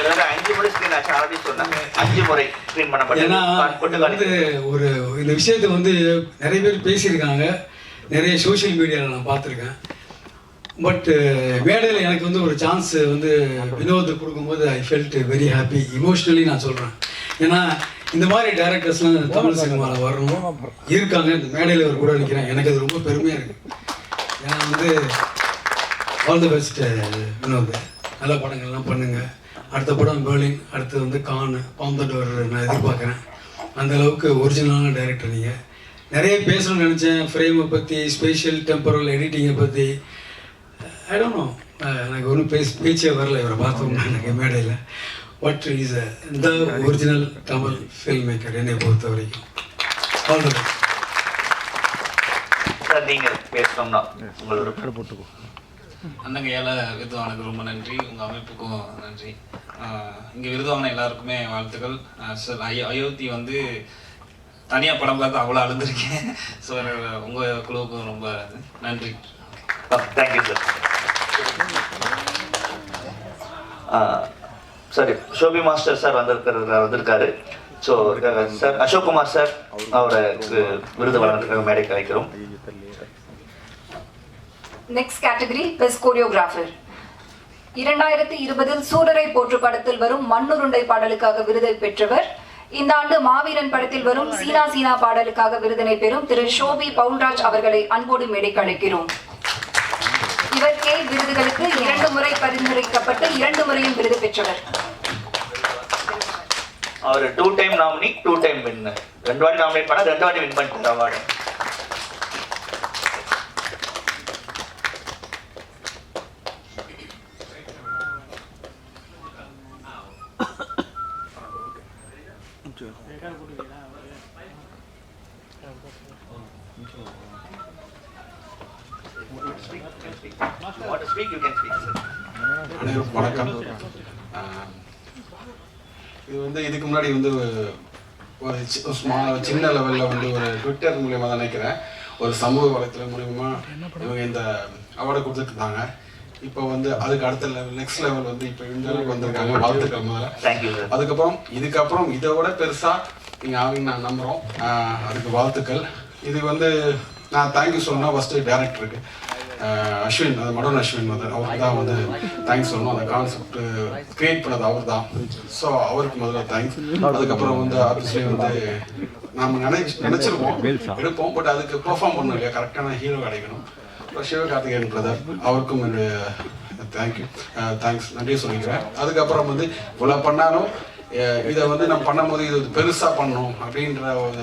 கிட்டத்தட்ட அஞ்சு முறை ஸ்கிரீன் ஆச்சு ஆல்ரெடி சொன்னேன் அஞ்சு முறை ஸ்கிரீன் ஏன்னா பண்ணப்பட்டது வந்து ஒரு இந்த விஷயத்தை வந்து நிறைய பேர் பேசியிருக்காங்க. நிறைய சோஷியல் மீடியாவில் நான் பார்த்துருக்கேன். பட் மேடையில் எனக்கு வந்து ஒரு சான்ஸ் வந்து வினோத் கொடுக்கும்போது I felt very happy emotionally நான் சொல்கிறேன் ஏன்னா இந்த மாதிரி டேரக்டர்ஸ்லாம் தமிழ் சினிமாவில் வரணும். இருக்காங்க. இந்த மேடையில் ஒரு கூட நிற்கிறேன் எனக்கு அது ரொம்ப பெருமையாக இருக்குது ஏன்னா வந்து ஆல் தி பெஸ்ட் வினோத். நல்ல படங்கள்லாம் பண்ணுங்கள் அடுத்த படம் பெர்லின் அடுத்து வந்து கான் பாம்பர் நான் எதிர்பார்க்குறேன். அந்த அளவுக்கு ஒரிஜினலான டைரக்டர் நீங்கள் நிறைய பேசணும்னு நினச்சேன். ஃப்ரேமை பற்றி ஸ்பேஷியல் டெம்பரல் எடிட்டிங்கை பற்றி ஐ டோன்ட் நோ எனக்கு ஒன்றும் பேச பேச்சே வரல. இவரை பார்த்தோம்னா எனக்கு மேடையில். But is the original Tamil film maker என்னை பொறுத்த வரைக்கும்? ஆல் தி பெஸ்ட் சார் நீங்க பேசணும்னா உங்களோட அண்ணங்க ஏழை விருதுவானுக்கு ரொம்ப நன்றி. உங்கள் அமைப்புக்கும் நன்றி. இங்கே விருதுவான எல்லாருக்குமே வாழ்த்துக்கள். சார் அயோ அயோத்தி வந்து தனியாக படம் பார்த்து அவ்வளோ அழுதுருக்கேன். ஸோ உங்கள் குழுவுக்கும் ரொம்ப நன்றி. தேங்க்யூ சார் சரி ஷோபி மாஸ்டர் சார் வந்திருக்கிறார் வந்திருக்காரு. So sir Ashok Kumar sir அவருக்கு விருது வழங்குறதுக்காக மேடைக்கு அழைக்கிறோம். நெக்ஸ்ட் கேட்டகரி பெஸ்ட் கோரியோகிராஃபர் இரண்டாயிரத்தி இருபதில் சூரரை போற்று படத்தில் வரும் மண்ணுருண்டை பாடலுக்காக விருதை பெற்றவர். இந்த ஆண்டு மாவீரன் படத்தில் வரும் சீனா சீனா பாடலுக்காக விருதினை பெறும் திரு ஷோபி பவுல்ராஜ் அவர்களை அன்போடு மேடைக்கு அழைக்கிறோம். இவர் கே விருதுகளுக்கு இரண்டு முறை பரிந்துரைக்கப்பட்டு இரண்டு முறையும் விருது பெற்றவர். அவர் two time nominee two time win ரெண்டு வாட்டி நாமினேட் பண்ணா ரெண்டு வாட்டி வின் பண்ணிட்டு award Speak, you can speak, sir. அனைவருக்கும் வணக்கம் ஆஹ் இது வந்து இதுக்கு முன்னாடி வந்து ஒரு சி- ஒரு ஸ்மா சின்ன லெவலில் வந்து ஒரு ட்விட்டர் மூலியமாக தான் நினைக்கிறேன். ஒரு சமூக வலைத்தளம் மூலியமா இவங்க இந்த அவார்டை கொடுத்துட்டு இருந்தாங்க. இப்போ வந்து அதுக்கு அடுத்த லெவல் நெக்ஸ்ட் லெவல் வந்து இப்போ இந்த அளவுக்கு வந்திருக்காங்க வாழ்த்துக்கள் முதல்ல. அதுக்கப்புறம் இதுக்கப்புறம் இதை விட பெருசாக நீங்கள் ஆவீங்க நான் நம்புகிறோம் அதுக்கு வாழ்த்துக்கள். இது வந்து நான் தேங்க்யூ சொல்லணும் ஃபஸ்ட்டு டேரக்டருக்கு அஸ்வின் அது மடோன் அஸ்வின் வந்து அவருக்கு தான் வந்து தேங்க்ஸ் சொல்லணும். அந்த கான்செப்ட் கிரியேட் பண்ணது அவர் தான். ஸோ அவருக்கு முதல்ல தேங்க்ஸ் அதுக்கப்புறம் வந்து ஆஃபீஸ்லேயே வந்து நாம் நினைச்சு நினச்சிருப்போம் எடுப்போம் பட் அதுக்கு பெர்ஃபார்ம் பண்ணணும் இல்லையா? கரெக்டான ஹீரோ கிடைக்கணும். சிவகார்த்திகேயன் பிரதர் அவருக்கும் என்னுடைய தேங்க்யூ தேங்க்ஸ் நன்றி சொல்லிக்கிறேன். அதுக்கப்புறம் வந்து இவ்வளோ பண்ணாலும் இதை வந்து நம்ம பண்ணும்போது இது பெருசாக பண்ணணும் அப்படின்ற ஒரு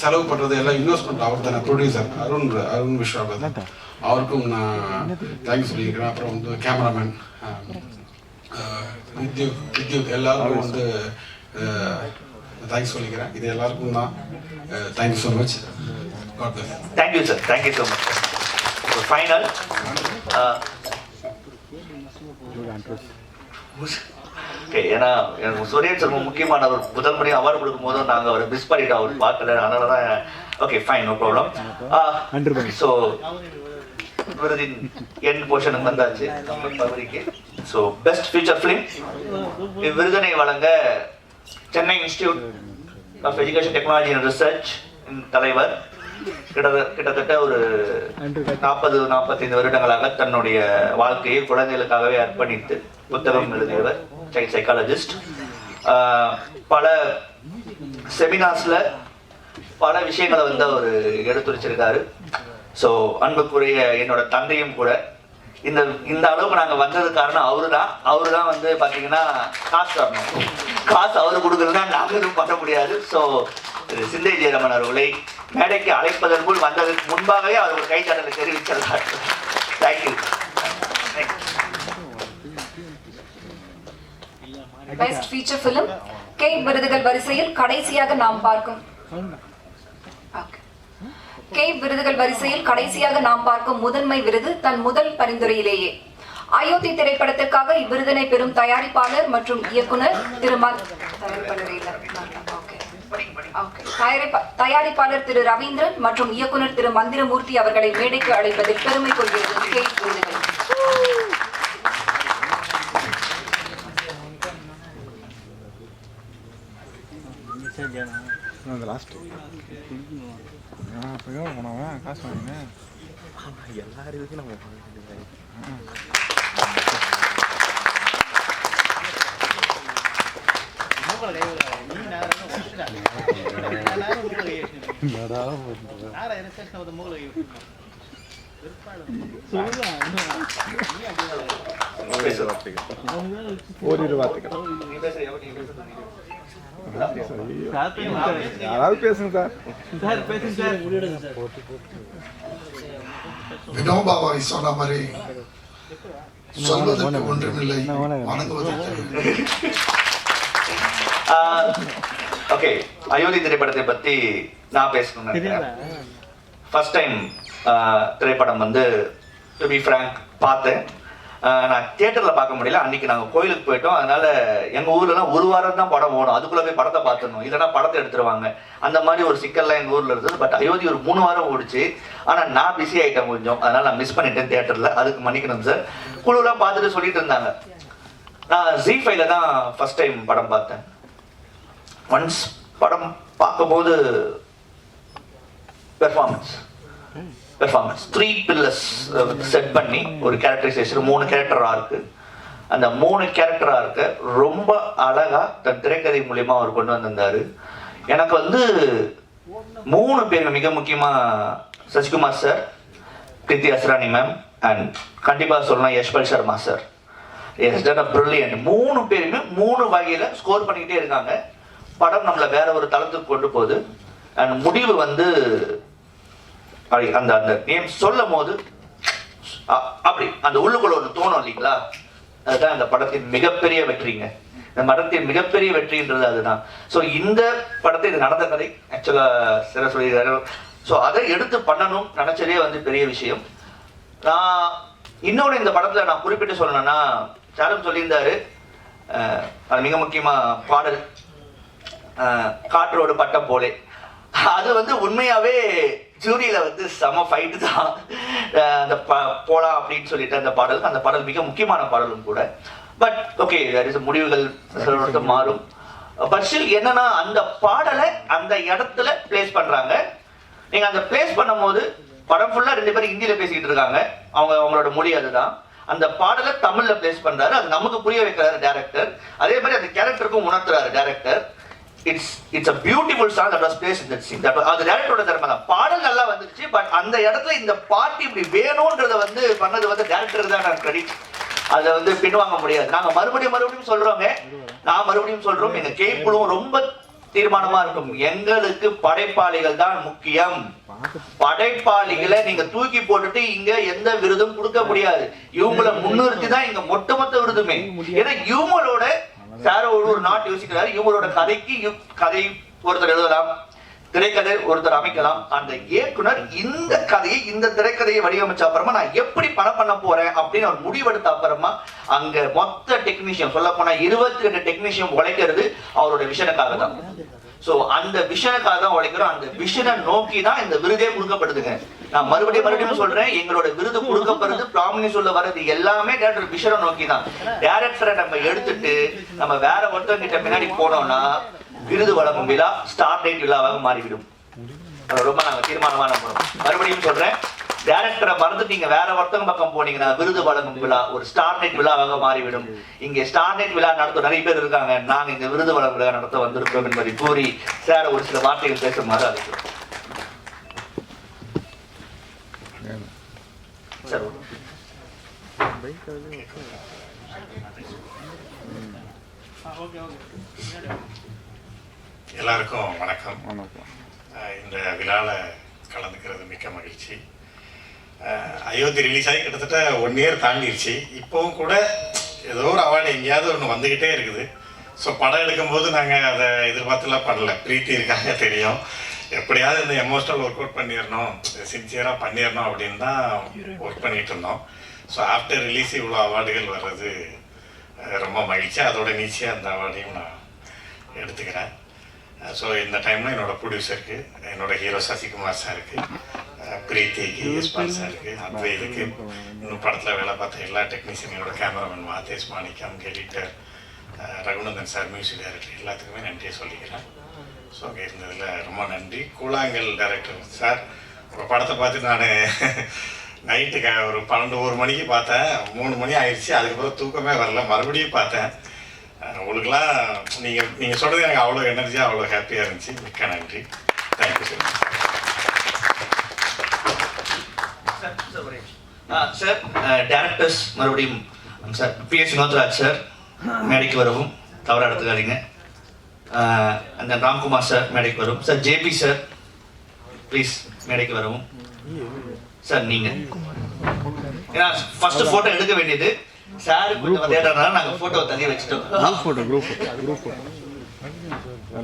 செலவு பண்ணுறது எல்லாம் இன்வெஸ்ட்மெண்ட் அவர் தானே ப்ரொடியூசர் அருண் அருண் விஸ்வா அவருக்கும் நான் தேங்க்யூ சொல்லியிருக்கிறேன் அப்புறம் வந்து கேமராமேன் வித்யுத் வித்யுத் எல்லாருக்கும் வந்து uh, தேங்க்ஸ் சொல்லிக்கிறேன். இது எல்லாருக்கும் தான் thank you so much thank you sir thank you so much Final. Uh, ஏன்னா எனக்கு சூரியன் செல்வம் முக்கியமான ஒரு முதல் முறை அவார்டு கொடுக்கும் போதும் நாங்கள் அவரை மிஸ் பண்ணிட்டோம் அவர் பார்க்கல. அதனால தான் okay fine no problem so விருதின் என் போர்ஷனுக்கு வந்தாச்சு. நம்ம பகுதிக்கு. ஸோ பெஸ்ட் ஃபியூச்சர் ஃபிலிம் இவ்விருதினை வழங்க Chennai institute of education technology and research தலைவர் கிட்டத்தட்ட கிட்டத்தட்ட ஒரு நாற்பது நாற்பத்தைந்து வருடங்களாக தன்னுடைய வாழ்க்கையை குழந்தைகளுக்காகவே அர்ப்பணித்து புத்தகம் எழுதியவர் சைல்ட் சைக்காலஜிஸ்ட் பல செமினார்ஸ்ல பல விஷயங்களை வந்து அவர் எடுத்துரைச்சிருக்காரு. ஸோ அன்புக்குரிய என்னோட தந்தையும் கூட இந்த இந்த அளவுக்கு நாங்கள் வந்தது காரணம் அவரு தான் அவரு தான் வந்து பார்த்தீங்கன்னா காசு தரணும். காசு அவர் கொடுக்குறதுனா நாங்கள் எதுவும் பண்ண முடியாது. ஸோ சிந்தை ஜெயராமன் அவர்களை மேடைக்கு அழைப்பதற்குள் வந்ததற்கு முன்பாகவே அவர் ஒரு கைத்தட்டலை தெரிவிச்சிருக்கார் thank you best feature film K விருதுகள் வரிசையில் கடைசியாக நாம் பார்க்கும். கே விருதுகள் வரிசையில் கடைசியாக நாம் பார்க்கும் முதன்மை விருது தன் முதல் பரிந்துரையிலேயே. அயோத்தி திரைப்படத்திற்காக இவ்விருதினை பெறும் தயாரிப்பாளர் மற்றும் இயக்குனர் திரு ம- தயாரிப்பாளரே தயாரிப்பாளர் திரு ரவீந்திரன் மற்றும் இயக்குனர் திரு மந்திரமூர்த்தி அவர்களை மேடைக்கு அழைப்பதில் பெருமை கொள்கிறது அந்த லாஸ்ட் அப்போ எவ்வளோ போனவன் காசு வாங்கினேன் எல்லாருக்கும் நம்ம? பேசு. ஓரிரு வார்த்தைகள் பேசுங்க சார். சொன்ன மாதிரி சொல்வதற்கு ஒன்றுமில்லை வணங்குவதற்கு ஓகே அயோத்தி திரைப்படத்தை பத்தி நான் பேசணும்னு நினைக்கிறேன். ஃபர்ஸ்ட் டைம் திரைப்படம் வந்து டு பி ஃப்ரேங்க் பார்த்தேன். நான் தியேட்டரில் பார்க்க முடியல. அன்னைக்கு நாங்கள் கோயிலுக்கு போயிட்டோம். அதனால எங்கள் ஊர்லலாம் ஒரு வாரம் தான் படம் ஓடும். அதுக்குள்ளே போய் படத்தை பார்த்துடணும். இல்லைன்னா படத்தை எடுத்துருவாங்க. அந்த மாதிரி ஒரு சிக்கல்லாம் எங்கள் ஊரில் இருந்தது. பட் அயோத்தி ஒரு மூணு வாரம் ஓடிச்சு. ஆனால் நான் பிஸி ஆகிட்டேன் கொஞ்சம். அதனால நான் மிஸ் பண்ணிட்டேன் தியேட்டரில் அதுக்கு மன்னிக்கணும் சார் குழுலாம் பார்த்துட்டு சொல்லிட்டு இருந்தாங்க. நான் ஜி ஃபைவ்ல தான் ஃபர்ஸ்ட் டைம் படம் பார்த்தேன். ஒன்ஸ் படம் பார்க்கும்போது performance performance three pillars set பண்ணி ஒரு கேரக்டரைசேஷன் மூணு கேரக்டராக இருக்கு. அந்த மூணு கேரக்டராக இருக்க ரொம்ப அழகா தன் திரைக்கதை மூலியமாக அவர் கொண்டு வந்திருந்தாரு. எனக்கு வந்து மூணு பேர் மிக முக்கியமா Sasikumar sir Kriti Asrani ma'am and கண்டிப்பாக சொல்லலாம் யஷ்பால் சர்மா சார் எஸ் டன் பிரில்லியன்ட் மூணு பேருமே மூணு வகையில ஸ்கோர் பண்ணிக்கிட்டே இருக்காங்க. படம் நம்மளை வேற ஒரு தளத்துக்கு கொண்டு போகுது. அண்ட் முடிவு வந்து அந்த அந்த நேம் சொல்லும் போது அ- அப்படி அந்த உள்ளுக்குள்ள ஒன்று தோணும் இல்லைங்களா? அதுதான் இந்த படத்தின் மிகப்பெரிய வெற்றிங்க. இந்த படத்தின் மிகப்பெரிய வெற்றின்றது அதுதான். ஸோ இந்த படத்தை இது நடந்த கதை. ஆக்சுவலாக சில சொல்லியிருக்காரு. ஸோ அதை எடுத்து பண்ணணும் நினைச்சதே வந்து பெரிய விஷயம். நான் இன்னொன்று இந்த படத்தில் நான் குறிப்பிட்டு சொல்லணும்னா சாரம் சொல்லியிருந்தாரு. அது மிக முக்கியமா பாடல். காற்றோடு பட்டம் போலே. அது வந்து உண்மையாவே ஜூரியில வந்து செம ஃபைட்டு தான். அந்த ப- போலாம் அப்படின்னு சொல்லிட்டு அந்த பாடல். அந்த பாடல் மிக முக்கியமான பாடலும் கூட. பட் ஓகே முடிவுகள் சிலருக்கு மாறும். பட் என்னன்னா அந்த பாடலை அந்த இடத்துல பிளேஸ் பண்றாங்க. நீங்க அந்த பிளேஸ் பண்ணும்போது படம் ஃபுல்லா ரெண்டு பேரும் ஹிந்தியில பேசிக்கிட்டு இருக்காங்க. அவங்க அவங்களோட மொழி அதுதான். அந்த பாடலை தமிழ்ல பிளேஸ் பண்றாரு. அது நமக்கு புரிய வைக்கிறாரு டேரக்டர் அதே மாதிரி அந்த கேரக்டருக்கும் உணர்த்துறாரு director it's it's a beautiful song that was placed in that scene that அது டேரக்டரோட திறமை தான். பாடல் நல்லா வந்துருச்சு பட் அந்த இடத்துல இந்த பாட்டு இப்படி வேணும்ன்றத வந்து பண்ணது வந்து டேரக்டர் தான் நான் கிரெடிட் அதை வந்து பின்வாங்க முடியாது. நாங்கள் மறுபடியும் மறுபடியும் சொல்றோமே. நான் மறுபடியும் சொல்றோம். எங்க கேட்புளும் ரொம்ப தீர்மானமா இருக்கும். எங்களுக்கு படைப்பாளிகள் தான் முக்கியம். படைப்பாளிகளை நீங்க தூக்கி போட்டுட்டு இங்க எந்த விருதும் கொடுக்க முடியாது. இவங்கள முன்னிறுத்தி தான் இங்க ஒட்டுமொத்த விருதுமே. ஏன்னா இவங்களோட சார் ஒரு ஒரு நாட் யோசிக்கிறாரு. இவங்களோட கதைக்கு கதை ஒருத்தர் எழுதலாம். திரைக்கதை ஒருத்தர் அமைக்கலாம். அந்த இயக்குனர் இந்த கதையை இந்த திரைக்கதையை வடிவமைச்ச அப்புறமா நான் எப்படி பணம் பண்ண போறேன் அப்படின்னு அவர் முடிவெடுத்த அப்புறமா அங்க மொத்த டெக்னீஷியன் சொல்ல போனா இருபத்தி ரெண்டு டெக்னீஷியன் உழைக்கிறது அவரோட விஷனுக்காக தான். சோ அந்த விஷனுக்காக தான் உழைக்கிறோம். அந்த விஷனை நோக்கி தான் இந்த விருதே கொடுக்கப்படுதுங்க. நான் மறுபடியும் மறுபடியும் சொல்றேன் எங்களோட விருது கொடுக்கப்படுறது ப்ராமினி சொல்ல வர்றது எல்லாமே டேரக்டர் விஷனை நோக்கி தான். டேரக்டரை நம்ம எடுத்துட்டு நம்ம வேற ஒருத்தவங்க கிட்ட பின்னாடி போனோம்னா விருது வழங்கும் விழா ஸ்டார் டேட் விழாவாக மாறிவிடும். அதை ரொம்ப நாங்கள் தீர்மானமாக நம்புறோம். மறுபடியும் சொல்றேன் டேரக்டரை மறந்து நீங்க வேற ஒருத்தவங்க பக்கம் போனீங்கன்னா விருது வழங்கும் விழா ஒரு ஸ்டார் நைட் விழாவாக மாறிவிடும். இங்கே ஸ்டார் நைட் விழா நடத்த நிறைய பேர் இருக்காங்க. நாங்க இந்த விருது வழங்கும் விழா நடத்த வந்திருக்கோம் என்பதை கூறி சார ஒரு சில வார்த்தைகள் பேசுமாறு அழைக்கிறோம். சார் எல்லாருக்கும் வணக்கம். இந்த விழாவில் கலந்துக்கிறது மிக்க மகிழ்ச்சி. அயோத்தி ரிலீஸ் ஆகி கிட்டத்தட்ட ஒன் இயர் தாண்டிடுச்சு இப்போவும் கூட ஏதோ ஒரு அவார்டு எங்கேயாவது ஒன்று வந்துக்கிட்டே இருக்குது. ஸோ படம் எடுக்கும்போது நாங்கள் அதை எதிர்பார்த்துலாம் பண்ணல. பிரீத்தி இருக்காங்க தெரியும். எப்படியாவது இந்த எமோஷனல் ஒர்க் அவுட் பண்ணிடணும் சின்சியராக பண்ணிடணும் அப்படின்னு தான் ஒர்க் பண்ணிட்டு இருந்தோம். ஸோ ஆஃப்டர் ரிலீஸ் இவ்வளோ அவார்டுகள் வர்றது ரொம்ப மகிழ்ச்சி. அதோட நீச்சியாக அந்த அவார்டையும் நான் எடுத்துக்கிறேன். ஸோ இந்த டைமில் என்னோட ப்ரொடியூசருக்கு என்னோட ஹீரோ சசிகுமார் சாருக்கு பிரீத்திக்கு யஸ்பால் சாருக்கு அத்வைதுக்கு இன்னும் படத்தில் வேலை பார்த்த எல்லா டெக்னீஷியன் என்னோட cameraman Madhesh Manickam editor Raghunandan sir music director எல்லாத்துக்குமே நன்றியை சொல்லிக்கிறேன். ஸோ அங்கே இருந்ததில் ரொம்ப நன்றி. கூழாங்கல் டைரக்டர் சார் உங்கள் படத்தை பார்த்து நான் நைட்டுக்கு ஒரு பன்னெண்டு ஒரு மணிக்கு பார்த்தேன். மூணு மணி ஆயிடுச்சு. அதுக்கப்புறம் தூக்கமே வரல. மறுபடியும் பார்த்தேன். உங்களுக்கெல்லாம் நீங்கள் நீங்கள் சொல்கிறது எனக்கு அவ்வளோ எனர்ஜியாக அவ்வளோ ஹாப்பியாக இருந்துச்சு. மிக்க நன்றி. Thank you sir sir directors மறுபடியும் சார் பிஎஸ் நோத்ராஜ் வினோத்ராஜ் சார் மேடைக்கு வரவும். தவறாக எடுத்துக்காதீங்க. அந்த ராம்குமார் சார் மேடைக்கு வரவும். சார் ஜேபி சார் ப்ளீஸ் மேடைக்கு வரவும். சார் நீங்கள் ஏன்னா ஃபஸ்ட்டு ஃபோட்டோ எடுக்க வேண்டியது சார் நாங்கள் ஃபோட்டோ தள்ளி வச்சுட்டோம். Group photo group photo group photo